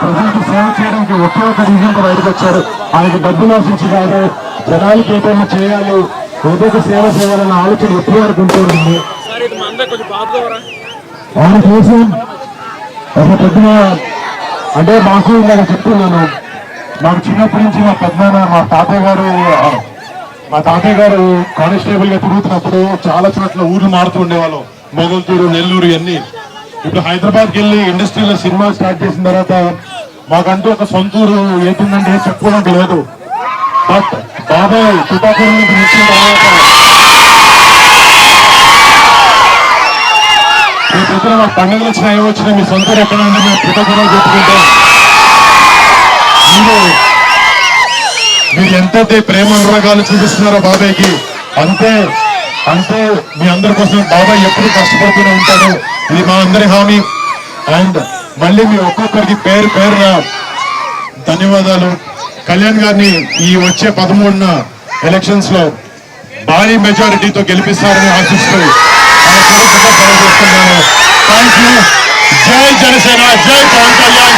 ప్రజలకు సేవ చేయడానికి ఒకే ఒక రీజన్తో బయటకు వచ్చారు. ఆయనకి డబ్బులు ఆశించి కాదు జనాలకి ఏదైనా చేయాలి. ఏదైతే సేవ చేయాలన్న ఆలోచన ఎప్పుడు వరకు ఉంటుంది ఆయన కోసం ఒక పెద్ద అంటే మాకు ఇందాక చెప్తున్నాను. మాకు చిన్నప్పటి నుంచి మా పెద్దనాన్న మా తాతయ్య గారు మా తాతయ్య గారు కానిస్టేబుల్గా తిరుగుతున్నప్పుడు చాలా చోట్ల ఊర్లు మారుతూ ఉండేవాళ్ళం. మొగల్తూరు నెల్లూరు ఇవన్నీ. ఇప్పుడు హైదరాబాద్కి వెళ్ళి ఇండస్ట్రీలో సినిమా స్టార్ట్ చేసిన తర్వాత మాకంటూ ఒక సొంత ఊరు ఏంటంటే చెప్పుకోవడానికి లేదు. బట్ బాబాయ్ తుపాకూరు నుంచి వచ్చిన తర్వాత మీ పొద్దున మా పండుగలు వచ్చినా ఏమి వచ్చినా మీ సొంత ఊరు ఎక్కడ ఉంటే మేము కృతజ్ఞతలు చెప్పుకుంటాం. మీరు మీరు ఎంతైతే ప్రేమ అనురాగాలు చూపిస్తున్నారో బాబాయ్కి అంతే అంతే మీ అందరి కోసం బాబాయ్ ఎప్పుడు కష్టపడుతూనే ఉంటాడు. ఇది మా అందరి హామీ. అండ్ మళ్ళీ మీ ఒక్కొక్కరికి పేరు పేరున ధన్యవాదాలు. కళ్యాణ్ గారిని ఈ వచ్చే పదమూడున ఎలక్షన్స్లో భారీ మెజారిటీతో గెలిపిస్తారని ఆశిస్తూ థ్యాంక్ యూ జై జనసేన జై పవన్ కళ్యాణ్